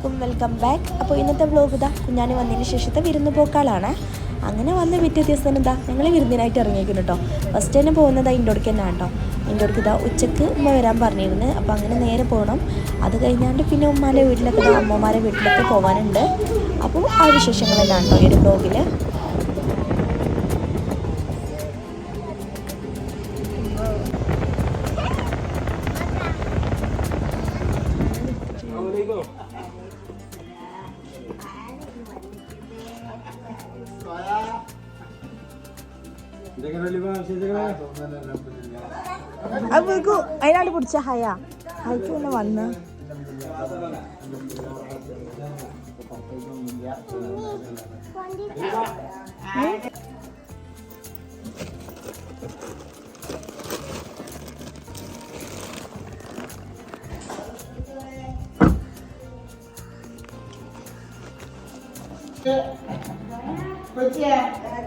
അലൈക്കും welcome back അപ്പോൾ ഇന്നത്തെ വ്ലോഗ് ഇതാ കുഞ്ഞാണി വന്നതിന് ശേഷത്തെ വിരുന്ന് പോക്കാളാണ്. അങ്ങനെ വന്ന പിറ്റേ ദിവസം എന്താ ഞങ്ങൾ വിരുന്നിനായിട്ട് ഇറങ്ങിയിരിക്കുന്നു കേട്ടോ ഫസ്റ്റ് തന്നെ പോകുന്നത് ഇൻഡോർക്ക് തന്നെയാണ് കേട്ടോ ഇൻഡോർക്ക് ഇതാ ഉച്ചയ്ക്ക് ഉമ്മ വരാൻ പറഞ്ഞിരുന്നു. അപ്പോൾ അങ്ങനെ നേരെ പോകണം അത് കഴിഞ്ഞാണ്ട് പിന്നെ ഉമ്മാന്റെ വീട്ടിലൊക്കെ ഇതാ അമ്മമാരെ വീട്ടിലൊക്കെ പോകാനുണ്ട് അപ്പോൾ ആ വിശേഷങ്ങളെല്ലാം കേട്ടോ ഈ ഒരു അപ്പോഴേക്കും അതിനാണ്ട് പിടിച്ച ഹയ. ഹൈക്ക് പിന്നെ വന്ന്.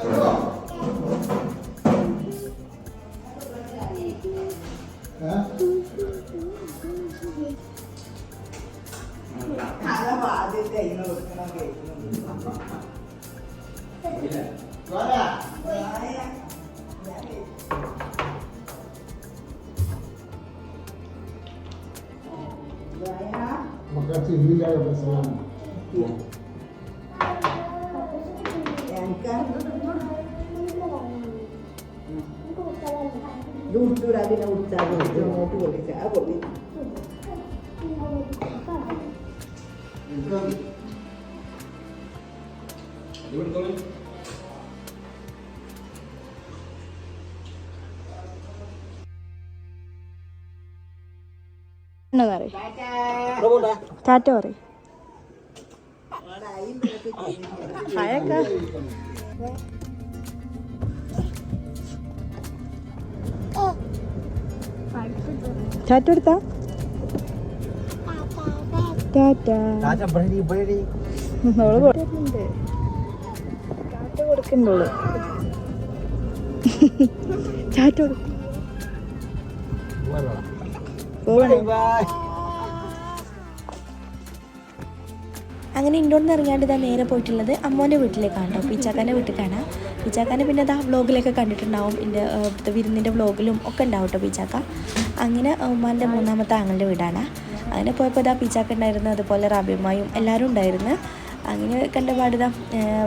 Terima kasih. ya Pak Selamat. Ya. Ya kan. ദൂരത്തിലതിനെ ഉത്സാഹം അങ്ങോട്ട് കൊടുക്കുക ആ കൊള്ളി ടാറ്റ പറയും. ഹയൊക്കെ ടാറ്റ. എടുത്താ കൊടുക്കണ്ടോൾ ടാറ്റ കൊടുക്കും അങ്ങനെ ഇൻഡോറിന്ന് ഇറങ്ങാണ്ട് ഇതാ നേരെ പോയിട്ടുള്ളത് അമ്മോന്റെ വീട്ടിലേക്കാണ് കേട്ടോ പിച്ചാക്കാന്റെ വീട്ടിൽ കാണാം പിച്ചാക്കാനെ പിന്നെ ഇതാ വ്ളോഗിലൊക്കെ കണ്ടിട്ടുണ്ടാവും. എന്റെ ഇവിടുത്തെ വിരുന്നിന്റെ വ്ളോഗിലും ഒക്കെ ഉണ്ടാവും കേട്ടോ പിച്ചാക്ക. അങ്ങനെ ഉമ്മാന്റെ മൂന്നാമത്തെ ആങ്ങളുടെ വീടാണ്. അങ്ങനെ പോയപ്പോൾ ഇതാ പിച്ചാക്ക ഉണ്ടായിരുന്നു അതുപോലെ റാബിയമ്മയും എല്ലാവരും ഉണ്ടായിരുന്നു. അങ്ങനെ കണ്ടപാട് ഇതാ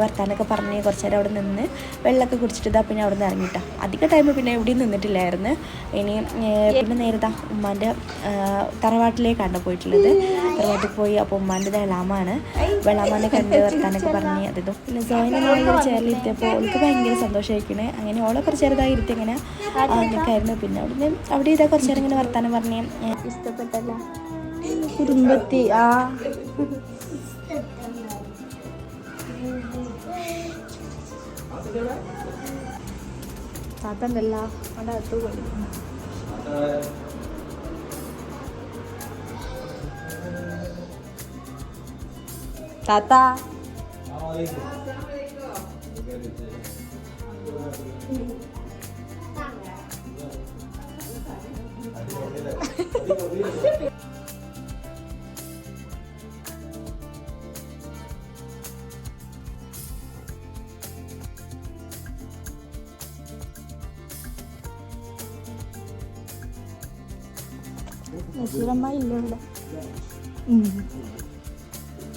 വർത്താനൊക്കെ പറഞ്ഞ് കുറച്ച് നേരം അവിടെ നിന്ന് വെള്ളമൊക്കെ കുടിച്ചിട്ട് ഇതാ പിന്നെ അവിടെ നിന്ന് ഇറങ്ങിട്ടാ. അധിക ടൈം പിന്നെ എവിടെയും നിന്നിട്ടില്ലായിരുന്നു. ഇനി പിന്നെ നേരെ ഇതാ ഉമ്മാന്റെ തറവാട്ടിലേക്കാണ് പോയിട്ടുള്ളത്. തറവാട്ടിൽ പോയി. അപ്പോൾ ഉമ്മാന്റെ വെള്ളാമാണ് വെള്ളാമാനെ കണ്ട് വർത്താനൊക്കെ പറഞ്ഞ് അതിതും പിന്നെ സോയനാണെങ്കിൽ ചേർലിരുത്തിയപ്പോൾ അവൾക്ക് ഭയങ്കര സന്തോഷമായിരിക്കണേ അങ്ങനെ ഓളെ കുറച്ച് ചെറുതായി ഇരുത്തി ഇങ്ങനെ നിൽക്കായിരുന്നു പിന്നെ അവിടുന്ന് അവിടെ ഇതാ കുറച്ച് നേരം ഇങ്ങനെ വർത്താനം പറഞ്ഞ്. ഇഷ്ടപ്പെട്ടല്ല കുടുംബത്തി ആ. താത്തണ്ടല്ല അവിടെ അകത്ത് പോയി. 다다. Eso era más lindo. Mm.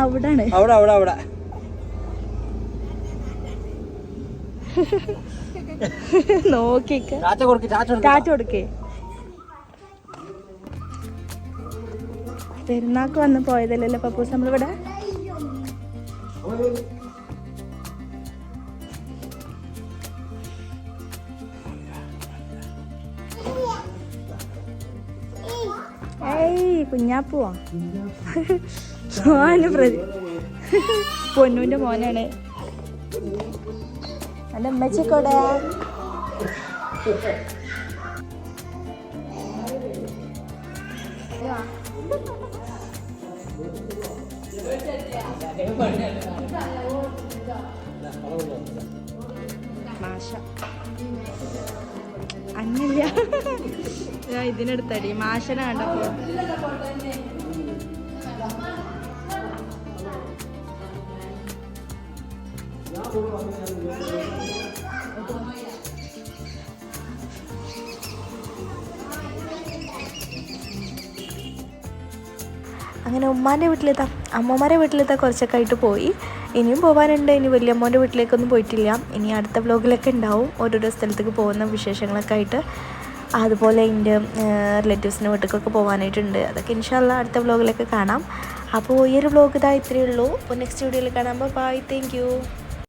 അവിടാണ്. അവിടെ അവിടെ അവിടെ. നോക്കിക്ക. ചാറ്റ കൊടുക്ക് ചാറ്റെടുത്ത ടാറ്റ കൊടുക്കേ. പെരുന്നാക്ക് വന്ന് പോയതല്ലേ പപ്പൂസ് നമ്മളിവിടെ? കുഞ്ഞാപ്പുവാ? മോന് പ്രതി പൊന്നൂന്റെ മോനാണ്. എന്റെ അമ്മച്ചിക്കോടെ മാഷ. അന്നില്ല. ഇതിനെടുത്തടി. മാഷനെ കണ്ടപ്പോ. അങ്ങനെ ഉമ്മാന്റെ വീട്ടിലെത്താം. അമ്മമാരെ വീട്ടിലെത്താൻ കുറച്ചൊക്കെ ആയിട്ട് പോയി. ഇനിയും പോകാനുണ്ട് ഇനി വലിയമ്മോന്റെ വീട്ടിലേക്കൊന്നും പോയിട്ടില്ല. ഇനി അടുത്ത വ്ലോഗിലൊക്കെ ഉണ്ടാവും. ഓരോരോ സ്ഥലത്തേക്ക് പോകുന്ന വിശേഷങ്ങളൊക്കെ ആയിട്ട്. അതുപോലെ എന്റെ റിലേറ്റീവ്സിന്റെ വീട്ടിലേക്കൊക്കെ പോകാനായിട്ടുണ്ട് അതൊക്കെ ഇൻഷാല്ല അടുത്ത വ്ലോഗിലൊക്കെ കാണാം. അപ്പോൾ ഈ ഒരു വ്ലോഗ് ഇതാ ഇത്രയേ ഉള്ളൂ. അപ്പോൾ നെക്സ്റ്റ് വീഡിയോയിൽ കാണാം. Bye thank